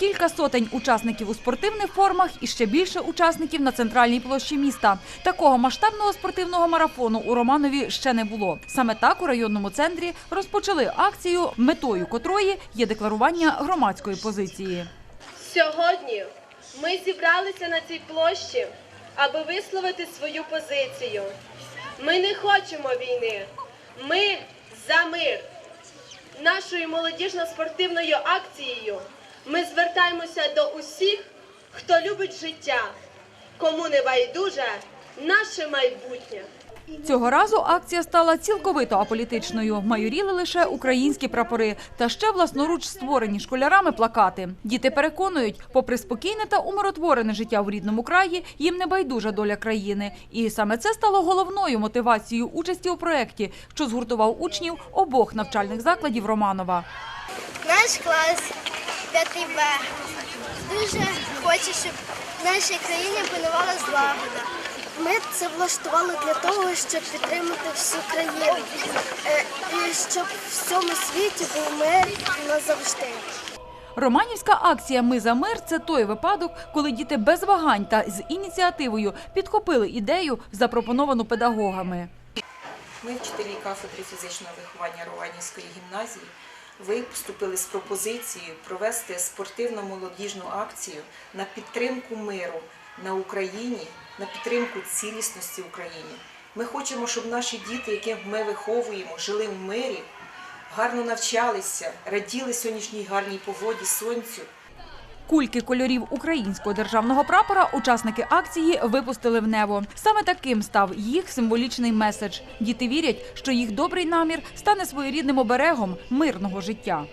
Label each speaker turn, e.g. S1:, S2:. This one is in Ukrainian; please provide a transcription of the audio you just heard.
S1: Кілька сотень учасників у спортивних формах і ще більше учасників на центральній площі міста. Такого масштабного спортивного марафону у Романові ще не було. Саме так у районному центрі розпочали акцію, метою котрої є декларування громадської позиції.
S2: Сьогодні ми зібралися на цій площі, аби висловити свою позицію. Ми не хочемо війни, ми за мир. Нашою молодіжно-спортивною акцією звертаємося до усіх, хто любить життя, кому не байдуже наше майбутнє.
S1: Цього разу акція стала цілковито аполітичною. Майоріли лише українські прапори та ще власноруч створені школярами плакати. Діти переконують, попри спокійне та умиротворене життя в рідному краї, їм не байдужа доля країни. І саме це стало головною мотивацією участі у проєкті, що згуртував учнів обох навчальних закладів Романова.
S3: Наш клас 5 Б дуже хоче, щоб в нашій країні панувала злагода. Ми це влаштували для того, щоб підтримати всю країну Е, і щоб в всьому світі був мир назавжди.
S1: Романівська акція Ми за мир це той випадок, коли діти без вагань та з ініціативою підхопили ідею, запропоновану педагогами.
S4: Ми, вчителі кафедри фізичного виховання Романівської гімназії, виступили з пропозицією провести спортивно-молодіжну акцію на підтримку миру на Україні, на підтримку цілісності України. Ми хочемо, щоб наші діти, яких ми виховуємо, жили в мирі, гарно навчалися, раділи сьогоднішній гарній погоді, сонцю.
S1: Кульки кольорів українського державного прапора учасники акції випустили в небо. Саме таким став їх символічний меседж. Діти вірять, що їх добрий намір стане своєрідним оберегом мирного життя.